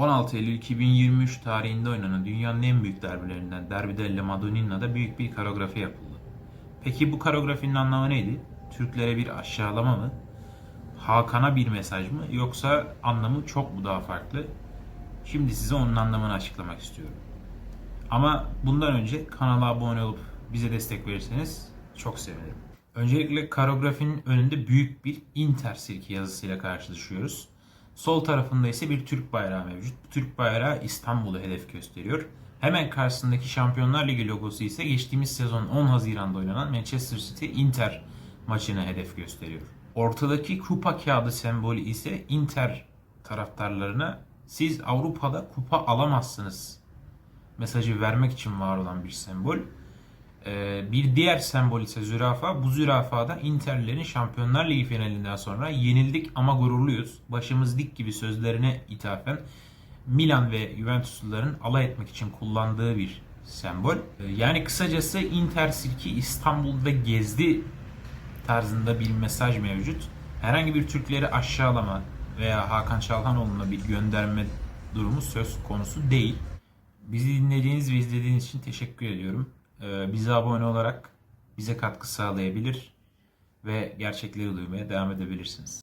16 Eylül 2023 tarihinde oynanan dünyanın en büyük derbilerinden Derbi della Madonnina'da büyük bir koreografi yapıldı. Peki bu koreografinin anlamı neydi? Türklere bir aşağılama mı? Hakan'a bir mesaj mı? Yoksa anlamı çok mu daha farklı? Şimdi size onun anlamını açıklamak istiyorum. Ama bundan önce kanala abone olup bize destek verirseniz çok sevinirim. Öncelikle koreografinin önünde büyük bir Inter sirki yazısıyla karşılaşıyoruz. Sol tarafında ise bir Türk bayrağı mevcut. Bu Türk bayrağı İstanbul'u hedef gösteriyor. Hemen karşısındaki Şampiyonlar Ligi logosu ise geçtiğimiz sezon 10 Haziran'da oynanan Manchester City Inter maçını hedef gösteriyor. Ortadaki kupa kağıdı sembolü ise Inter taraftarlarına siz Avrupa'da kupa alamazsınız mesajı vermek için var olan bir sembol. Ee, bir diğer sembol ise zürafa. Bu zürafada Inter'lerin Şampiyonlar Ligi finalinden sonra yenildik ama gururluyuz. Başımız dik gibi sözlerine ithafen Milan ve Juventusluların alay etmek için kullandığı bir sembol. Ee, Yani kısacası Inter sirki İstanbul'da gezdi tarzında bir mesaj mevcut. Herhangi bir Türkleri aşağılama veya Hakan Çalhanoğlu'na bir gönderme durumu söz konusu değil. Bizi dinlediğiniz ve izlediğiniz için teşekkür ediyorum. Ee, Bize abone olarak bize katkı sağlayabilir ve gerçekleri duymaya devam edebilirsiniz.